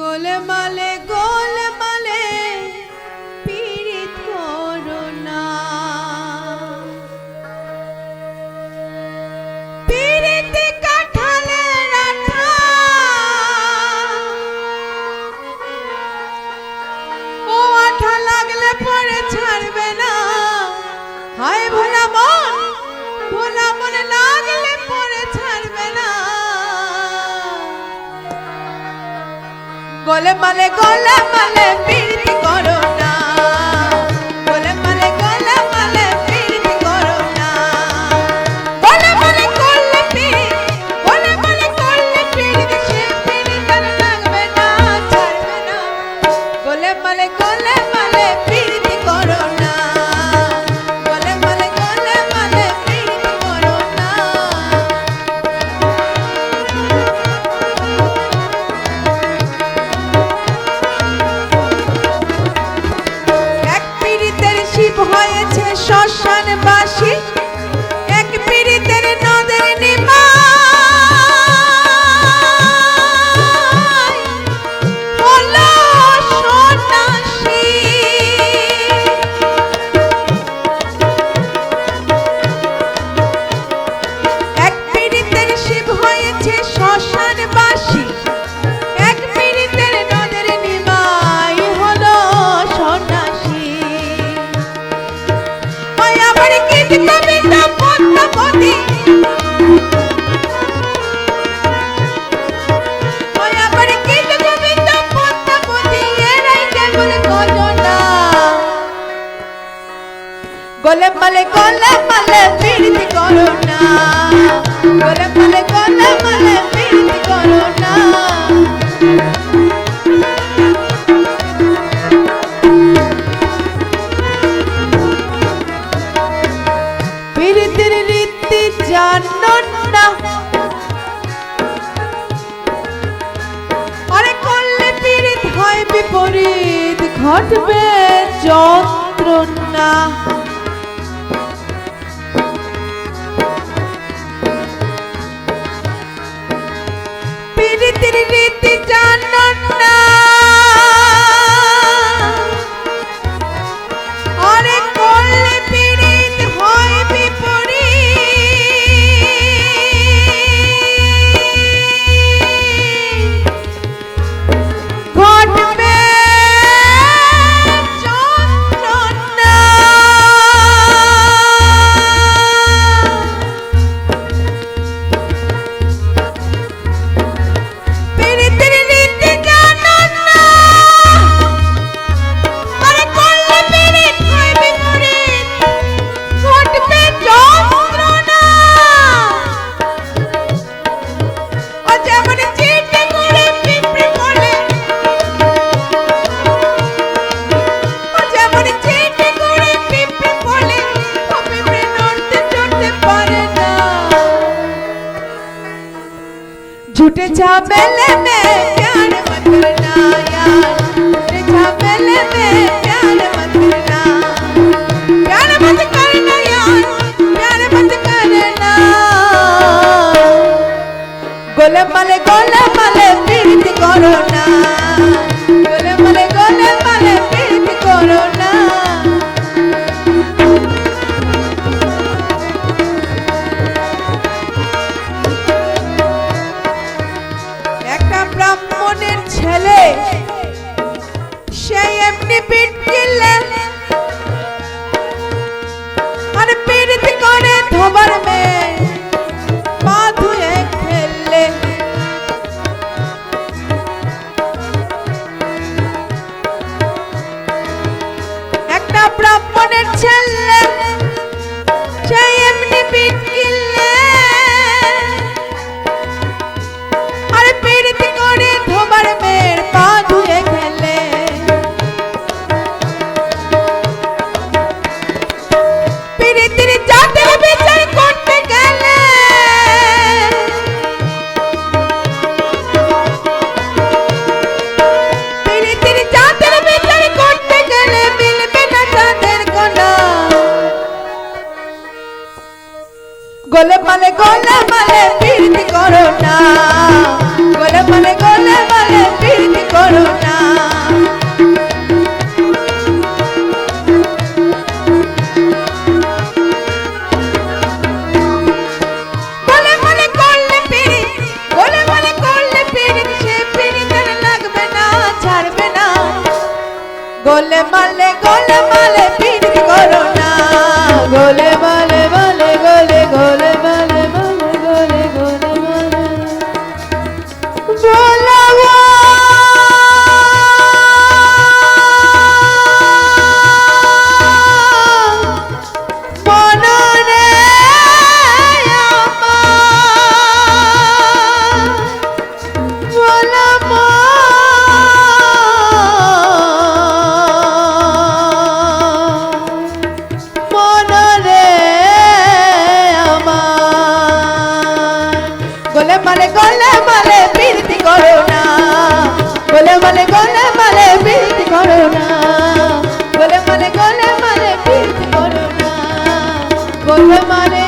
গোলমালে গোলমালে পীড়িত করোনা পীড়িতে ও আঠা লাগলে পরে ছাড়বে না। হায় ভোলা মন ভোলা মন লাগলে গলে মালে গলে মালে বিড়ি করো হয়েছে শ্মশান বাসী এক পীড়িতের নদের নিমাই গলে মালে গলে মালে প্রীতি করো না। গলে মালে গলে মালে প্রীতি করো না। প্রীতির রীতি জানো না। আরে করলে পীড়িত হয় বিপরীত, ঘটবে যন্ত্রণা झूठे झामेले में प्यार मत करना यार झूठे झामेले में प्यार मत करना प्यार मत करना यार प्यार मत करना गोले माले गोले माले प्रीति करो ना गोले माले गोले माले प्रीति करो ना ব্রাহ্মণের ছেলে সেই এমনি গোলে মালে গোলে মালে প্রীতি করো না। গলে মালে গলে মালে প্রীতি করো না। গলে মালে গলে মালে প্রীতি করো না। গলে মালে গলে মালে প্রীতি করো না। গলে মালে